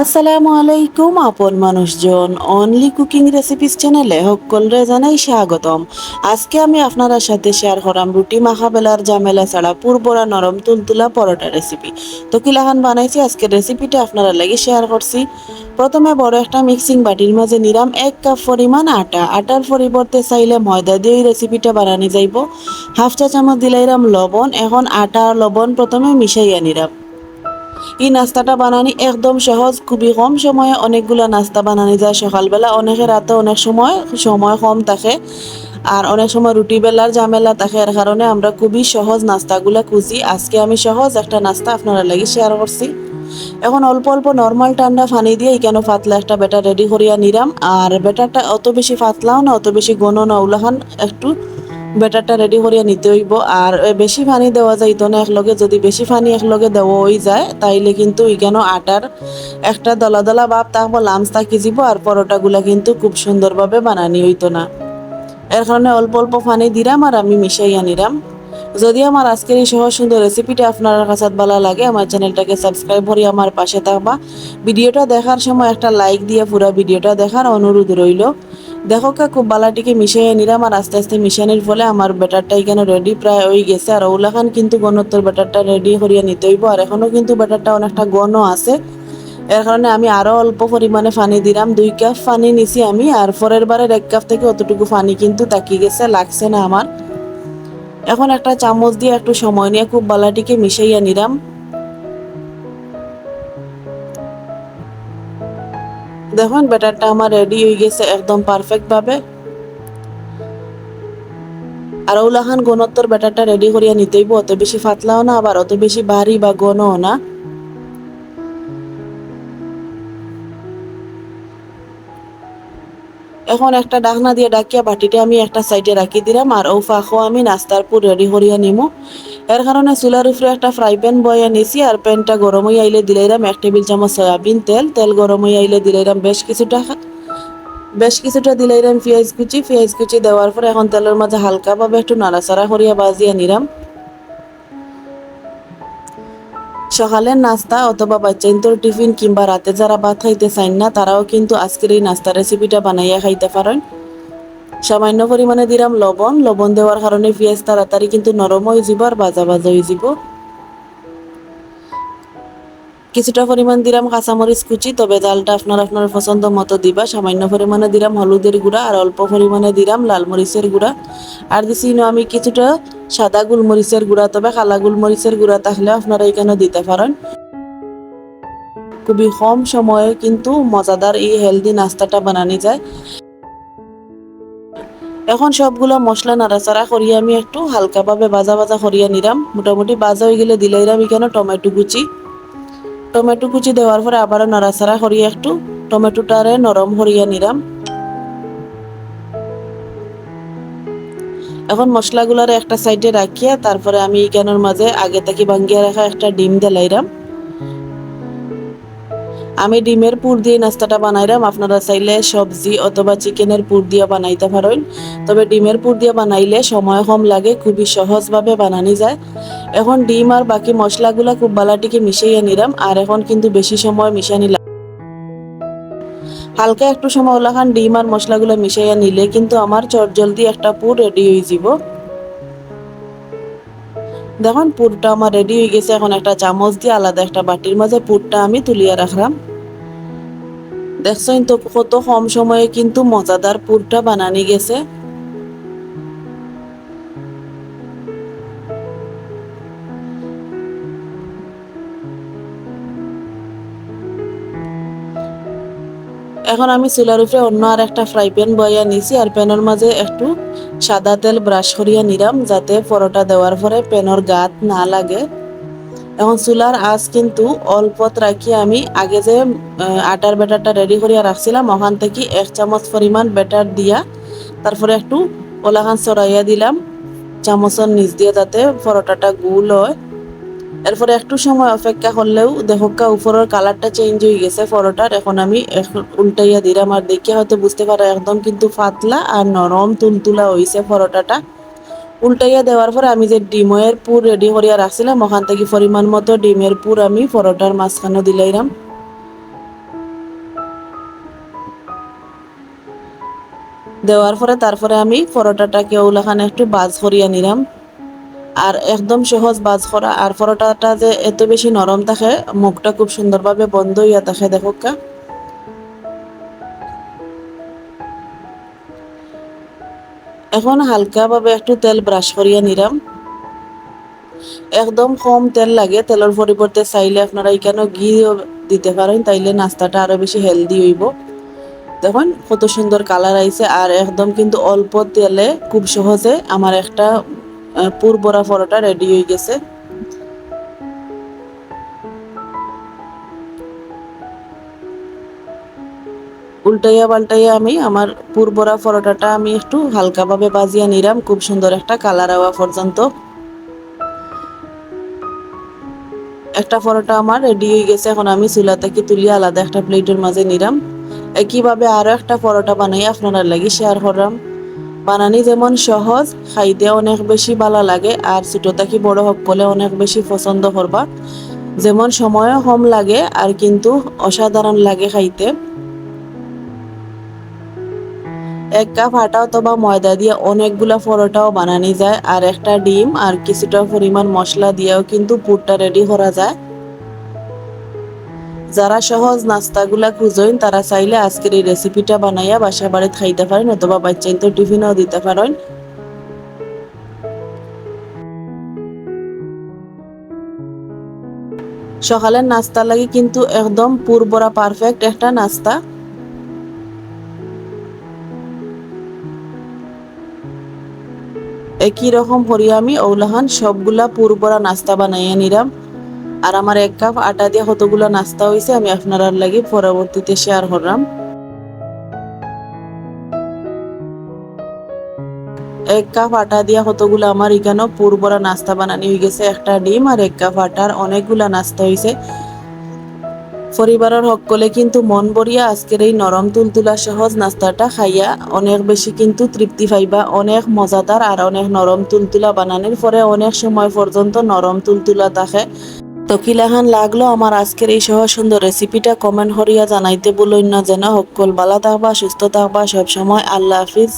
আসসালামু আলাইকুম, আপন মানুষজন। অনলি কুকিং রেসিপিস চ্যানেলে সকলরে জানাই স্বাগতম। আজকে আমি আপনার সাথে শেয়ার করাম রুটি মাখা বেলার জামেলা ছাড়া পুরবরা নরম তুলতুলা পরোটা রেসিপি তো কিলাখান বানাইছি, আজকের রেসিপিটা আপনারা লাগে শেয়ার করছি। প্রথমে বড় একটা মিক্সিং বাটির মাঝে নিলাম এক কাপ পরিমাণ আটা। আটার পরিবর্তে চাইলে ময়দা দিয়ে এই রেসিপিটা বানানি যাইব। হাফ চা চামচ দিলাইরাম লবণ। এখন আটা আর লবণ প্রথমে মিশাইয়া নিলাম। এই নাস্তাটা বানানি একদম সহজ, খুবই কম সময়ে অনেকগুলো নাস্তা বানানি যায় সকালবেলা। অনেকে রাতে অনেক সময় সময় কম থাকে আর অনেক সময় রুটি বেলার ঝামেলা থাকে। এর কারণে আমরা খুবই সহজ নাস্তাগুলো খুঁজি। আজকে আমি সহজ একটা নাস্তা আপনারা লাগি শেয়ার করছি। এখন অল্প অল্প নর্মাল ঠান্ডা পানি দিয়ে কেন পাতলা একটা ব্যাটার রেডি করিয়া নিলাম। আর ব্যাটারটা অত বেশি পাতলাও না, অত বেশি ঘন না উলাখান একটু ব্যাটারটা রেডি করিয়া নিতে হইব। আর বেশি পানি দেওয়া যাইতো না একলগে। যদি বেশি পানি একলগে দেওয়া হয়ে যায়, তাইলে কিন্তু ইখানো আটার একটা দলা দলা ভাব তারপর লামস থাকি যাব আর পরোটাগুলা কিন্তু খুব সুন্দরভাবে বানানি হইতো না। এর কারণে অল্প অল্প পানি দিলাম আর আমি মিশাইয়া নিলাম যদি আমার আজকের এই সহজ সুন্দর রেসিপিটা আপনার কাছে ভালো লাগে, আমার চ্যানেলটাকে সাবস্ক্রাইব করে আমার পাশে থাকবা। ভিডিওটা দেখার সময় একটা লাইক দিয়ে পুরো ভিডিওটা দেখার অনুরোধ রইল। দেখো কা খুব বালাটিকে মিশিয়ে নিলাম আর আস্তে আস্তে মিশানোর ফলে আমার ব্যাটারটা এখানে রেডি প্রায় হয়ে গেছে। আর ওলাখান কিন্তু গণত্বর ব্যাটারটা রেডি করিয়া নিতে হইব। আর এখনও কিন্তু ব্যাটারটা অনেকটা গণ আছে। এর কারণে আমি আরও অল্প পরিমাণে পানি দিলাম। দুই কাপ পানি নিছি আমি। আর পরের বারের এক কাপ থেকে অতটুকু পানি কিন্তু তাকিয়ে গেছে, লাগছে না আমার। এখন একটা চামচ দিয়ে একটু সময় নিয়ে খুব বালাটিকে মিশাইয়া নিলাম। দেখুন, ব্যাটারটা আমার রেডি হয়ে গেছে একদম পারফেক্ট ভাবে। আর ওলাখান গণত্বর ব্যাটারটা রেডি করিয়া নিতেইব, অত বেশি ফাতলাও না, আবার অত বেশি ভারী বা গণও না। এখন একটা ডাকনা দিয়ে ডাকিয়া বাটিটা আমি একটা সাইডে রাখি দিলাম, আর ও ফাঁকও আমি নাস্তার পুর রেডি করিয়া নিমু। এর কারণে চুলার উপরে একটা ফ্রাই প্যান বয়া নিছি আর প্যানটা গরম হয়ে আইলে দিলাইরাম এক টেবিল চামচ সয়াবিন তেল তেল গরম হয়ে আইলে দিলাইরাম বেশ কিছুটা বেশ কিছুটা দিলাইরাম পেঁয়াজ কুচি পেঁয়াজ কুচি দেওয়ার পর এখন তেলের মাঝে হালকাভাবে একটু নাড়াচাড়া করিয়া বাজিয়া নিলাম। সকালের নাস্তা অথবা বাচ্চাইন্তর টিফিন কিংবা রাতে যারা ভাত খাইতে চান না, তারাও কিন্তু আজকের এই নাস্তা রেসিপিটা বানাইয়া খাইতে পারেন। সামান্য পরিমাণে দিলাম লবণ। লবণ দেওয়ার কারণে পেঁয়াজ তাড়াতাড়ি কিন্তু নরম হয়ে যাব আর ভাজা ভাজা হয়ে যাব। কিছুটা পরিমাণ দিলাম কাঁচামরিচ কুচি, তবে ডালটা আপনার আপনার পছন্দ মতো দিবা। সামান্য পরিমাণে দিলাম হলুদের গুঁড়া আর অল্প পরিমাণে দিলাম লাল মরিচের গুঁড়া। আর দিছি আমি কিছুটা সাদা গোলমরিচের গুঁড়া, তবে কালা গোলমরিচের গুঁড়া তাহলে আপনারা এখানে দিতে পারেন? খুবই কম সময়ে কিন্তু মজাদার এই হেলদি নাস্তাটা বানানি যায়। এখন সবগুলো মশলা নাড়াচাড়া করিয়ে আমি একটু, হালকাভাবে ভাজা ভাজা করিয়া নিলাম। মোটামুটি ভাজা হয়ে গেলে দিলাইরাম এখানে টমেটো কুচি। টমেটো কুচি দেওয়ার পরে আবারও নাড়াচাড়া করিয়ে একটু। টমেটোটারে নরম করিয়া নিলাম। এখন মশলাগুলার একটা সাইডে রাখিয়া তারপরে আমি এখানের মাঝে আগে থেকে ভাঙ্গিয়া রাখা একটা ডিম দিলাইরাম আমি ডিমের পুর দিয়ে নাস্তাটা বানাইলাম আপনারা চাইলে সবজি অথবা চিকেনের পুর দিয়ে বানাইতে পারেন। তবে ডিমের পুর দিয়ে বানাইলে সময় কম লাগে, খুবই সহজভাবে বানানি যায়। এখন ডিম আর বাকি মশলাগুলা খুব বালাটিকে মিশিয়ে নিলাম আর এখন কিন্তু বেশি সময় মিশানি হালকা একটু সময় ওলাখান ডিম আর মশলাগুলো মিশাইয়া নিলে কিন্তু আমার চট জলদি একটা পুর রেডি হয়ে যাব দেখুন, পুরটা আমার রেডি হয়ে গেছে। এখন একটা চামচ দিয়ে আলাদা একটা বাটির মাঝে পুরটা আমি তুলিয়া রাখলাম। দেখছেন তো, কত কম সময়ে কিন্তু মজাদার পুরটা বানানি গেছে। এখন আমি চুলার উপরে অন্য আর একটা ফ্রাই প্যান বইয়া নিছি আর প্যানের মাঝে একটু সাদা তেল ব্রাশ করিয়া নিলাম, যাতে পরোটা দেওয়ার পরে প্যানের গাত না লাগে। এখন চুলার আঁচ কিন্তু অল্পত রাখি আমি, আগে যে আটার ব্যাটারটা রেডি করিয়া রাখছিলাম, ওখান থেকে এক চামচ পরিমাণ ব্যাটার দিয়া তারপরে একটু ওলাখান চড়াইয়া দিলাম, চামচের নিচ দিয়ে যাতে পরোটাটা গুল হয়। এরপরে একটু সময় অপেক্ষা করলেও দেখোকা উপরের কালারটা চেঞ্জ হয়ে গেছে ফরোটার এখন আমি উল্টাইয়া দিলাম আর দেখিয়া হয়তো বুঝতে পারা, একদম কিন্তু ফাতলা আর নরম তুলতুলা হয়েছে ফরোটাটা উল্টাইয়া দেওয়ার পর আমি যে ডিমের পুর রেডি করিয়া রাখছিলাম, ওখান থেকে পরিমাণ মতো ডিমের পুর আমি পরোটার মাঝখানে দিলাইলাম। দেওয়ার পরে তারপরে আমি পরোটাটাকে ওলাখানে একটু বাজ করিয়া নিলাম। আর একদম সহজ বাজ করা। আর পরোটাটা যে এত বেশি নরম থাকে মুখটা খুব সুন্দরভাবে বন্ধ হইয়া থাকে দেখো কা। এখন হালকাভাবে একটু তেল ব্রাশ করিয়া নিলাম। একদম কম তেল লাগে, তেলের পরিবর্তে চাইলে আপনারা এখানে ঘি দিতে পারেন, তাইলে নাস্তাটা আরও বেশি হেলদি হইব। দেখুন, কত সুন্দর কালার আইছে, আর একদম কিন্তু অল্প তেলে খুব সহজে আমার একটা পুর বড়া পরোটা রেডি হয়ে গেছে। উল্টাইয়া পাল্টাইয়া আমি আমার পুরবরা পরোটাটা আমি একটু হালকাভাবে বাজিয়া নিলাম, খুব সুন্দর একটা কালার হওয়া পর্যন্ত। একটা পরোটা আমার রেডি হয়ে গেছে, এখন আমি চুলা থেকে তুলিয়ে আলাদা একটা প্লেটের মাঝে নিলাম। একইভাবে আরও একটা পরোটা বানাই আপনারা লাগি শেয়ার করলাম। বানানি যেমন সহজ, খাইতে অনেক বেশি ভালো লাগে, আর ছোটো থাকি বড় সকলে অনেক বেশি পছন্দ করবা। যেমন সময়ও কম লাগে, আর কিন্তু অসাধারণ লাগে খাইতে। এক কাপ আটা অথবা ময়দা দিয়ে অনেকগুলা পরোটাও বানানি যায়, আর একটা ডিম আর কিছুটা পরিমাণ মশলা দিয়েও কিন্তু পুরটা রেডি করা যায়। যারা সহজ নাস্তাগুলা খুঁজেন তারা চাইলে আজকের এই রেসিপিটা বানাইয়া বাসা বাড়িতে খাইতে পারেন অথবা বাচ্চাইন তো টিফিনও দিতে পারেন। সকালের নাস্তা লাগে কিন্তু একদম পুরবরা পারফেক্ট একটা নাস্তা। একই রকম করি আমি ওলাহান সবগুলা পুরবরা নাস্তা বানাইয়া নিলাম। আর আমার এক কাপ আটা দিয়ে কতগুলো নাস্তা হয়েছে, আমি আপনার লাগি পরবর্তীতে শেয়ার করলাম। এক কাপ আটা দিয়া কতগুলো আমার এখানে পুরবরা নাস্তা বানানি হয়ে গেছে, একটা ডিম আর এক কাপ আটার অনেকগুলা নাস্তা হয়েছে। পরিবারের সকলে কিন্তু মন ভরিয়া আজকের এই নরম তুলতুলা সহজ নাস্তাটা খাইয়া অনেক বেশি কিন্তু তৃপ্তি পাইবা। অনেক মজাদার আর অনেক নরম তুলতুলা বানানোর পরে অনেক সময় পর্যন্ত নরম তুলতুলা থাকে। তো কিলাহান লাগল আমার আজকের এই সহ সুন্দর রেসিপিটা কমেন্ট হরিয়া জানাইতে বলুন না যেন। সকল বালা থাকবা, সুস্থ থাকবা, সবসময় আল্লাহ হাফিজ।